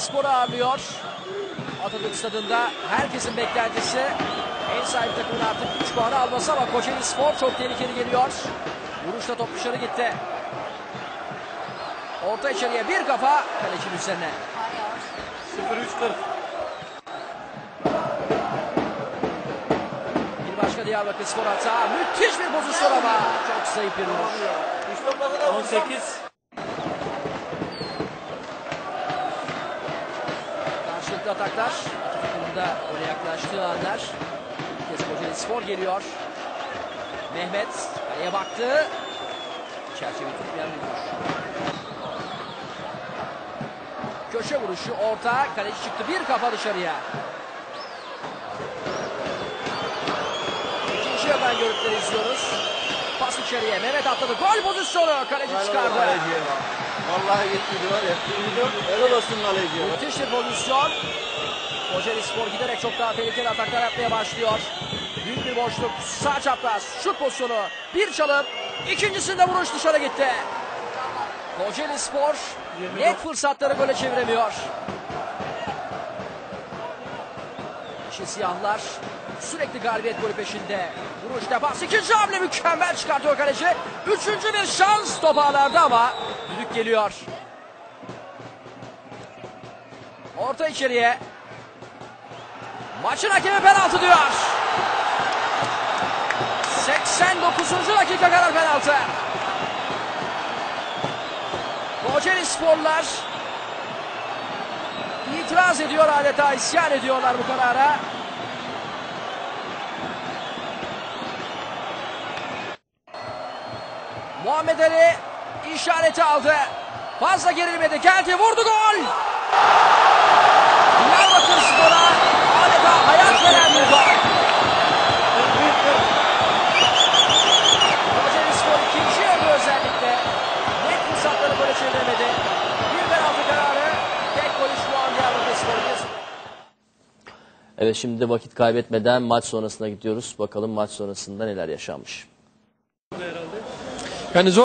Sporu ağırlıyor. Atatürk Stadı'nda herkesin beklentisi en sahibi takımın artık 3 puanı alması ama Kocaeli Spor çok tehlikeli geliyor. Vuruşla top dışarı gitti. Orta içeriye bir kafa kalecinin üzerine. 0-3-40. Bir başka Diyarbakır Spor hata. Müthiş bir pozisyon ama çok zayıf bir vuruş. 18. Karşılıklı ataklar. Takımında öne yaklaştığı anlar. Bir kez Kocaeli Spor geliyor. Mehmet kaleye baktı. Çerçeveyi tutmayan bir vuruş. Köşe vuruşu orta. Kaleci çıktı bir kafa dışarıya. İkinci yarıdan görüntüleri izliyoruz. Pas içeriye. Mehmet atladı. Gol pozisyonu. Kaleci çıkardı. Kaleciye bak. Vallahi gitti ya. Helal olsun kaleciye. Müthiş bir pozisyon. Kocaeli Spor giderek çok daha tehlikeli ataklar yapmaya başlıyor. Büyük bir boşluk. Sağ çapraz. Şut pozisyonu. Bir çalım. İkincisinde vuruş dışarı gitti. Kocaeli Spor net fırsatları gole çeviremiyor. Yeşil siyahlar sürekli galibiyet golü peşinde. Vuruş defans. ikinci hamle mükemmel çıkartıyor kaleci. Üçüncü bir şans top ağlarda ama düdük geliyor. Orta içeriye. Maçın hakemi penaltı diyor. 89. dakika karar penaltı. Kocaeli Sporlar itiraz ediyor adeta isyan ediyorlar bu karara. Muhammed Ali işareti aldı. Fazla gerilmedi. Geldi vurdu gol. Diyarbakır Spor'a adeta hayat veren bir gol. Kocaeli Spor ikinci yarı özellikle net fırsatları böyle çeviremedi. Bir penaltı kararı tek gol şu an Diyarbakır Spor'un. Evet şimdi de vakit kaybetmeden maç sonrasına gidiyoruz. Bakalım maç sonrasında neler yaşanmış. Yani keine Sorge.